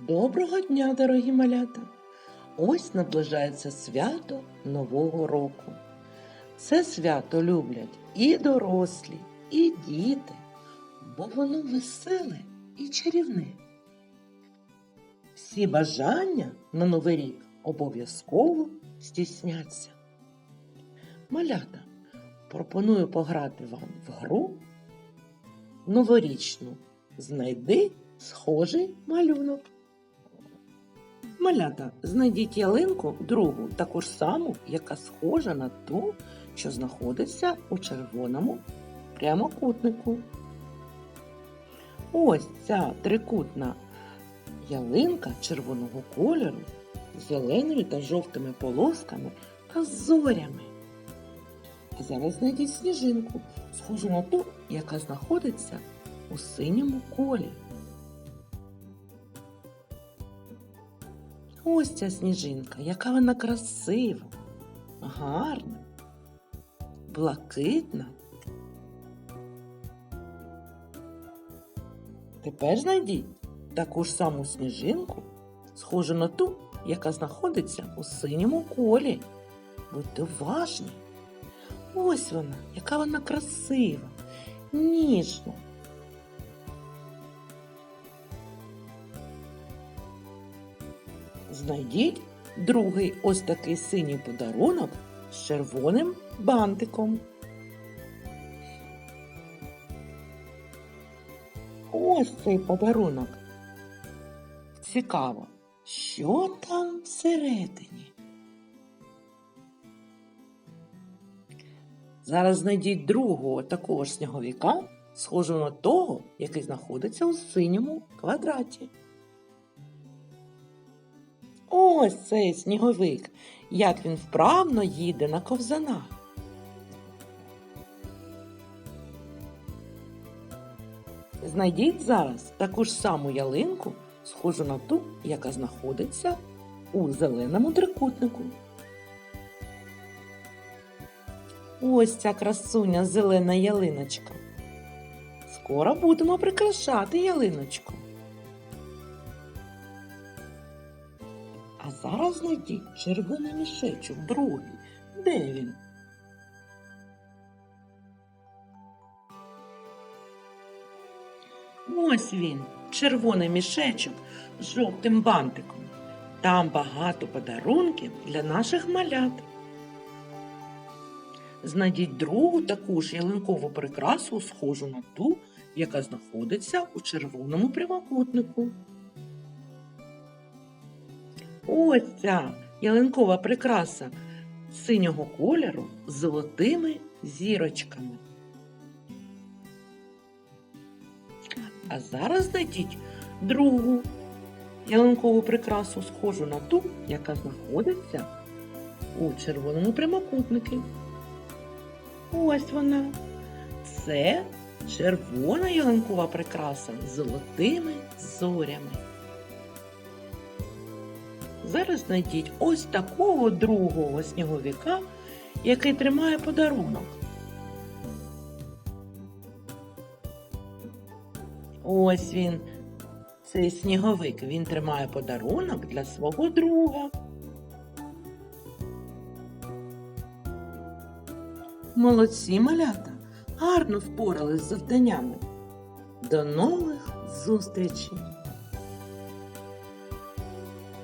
Доброго дня, дорогі малята! Ось наближається свято Нового року. Це свято люблять і дорослі, і діти, бо воно веселе і чарівне. Всі бажання на Новий рік обов'язково здійсняться. Малята, пропоную пограти вам в гру новорічну. Знайди схожий малюнок. Малята, знайдіть ялинку другу, таку ж саму, яка схожа на ту, що знаходиться у червоному прямокутнику. Ось ця трикутна ялинка червоного кольору з зеленими та жовтими полосками та зорями. А зараз знайдіть сніжинку, схожу на ту, яка знаходиться у синьому колі. Ось ця сніжинка, яка вона красива, гарна, блакитна. Тепер знайдіть таку ж саму сніжинку, схожу на ту, яка знаходиться у синьому колі. Будьте уважні. Ось вона, яка вона красива, ніжна. Знайдіть другий ось такий синій подарунок з червоним бантиком. Ось цей подарунок. Цікаво, що там всередині. Зараз знайдіть другого такого ж сніговика, схожого на того, який знаходиться у синьому квадраті. Ось цей сніговик, як він вправно їде на ковзанах. Знайдіть зараз таку ж саму ялинку, схожу на ту, яка знаходиться у зеленому трикутнику. Ось ця красуня зелена ялиночка. Скоро будемо прикрашати ялиночку. А зараз знайдіть червоний мішечок другий. Де він? Ось він, червоний мішечок з жовтим бантиком. Там багато подарунків для наших малят. Знайдіть другу таку ж ялинкову прикрасу, схожу на ту, яка знаходиться у червоному прямокутнику. Ось ця ялинкова прикраса синього кольору з золотими зірочками. А зараз знайдіть другу ялинкову прикрасу, схожу на ту, яка знаходиться у червоному прямокутнику. Ось вона. Це червона ялинкова прикраса з золотими зорями. Зараз знайдіть ось такого другого сніговика, який тримає подарунок. Ось він, цей сніговик, він тримає подарунок для свого друга. Молодці малята, гарно впорались з завданнями. До нових зустрічей!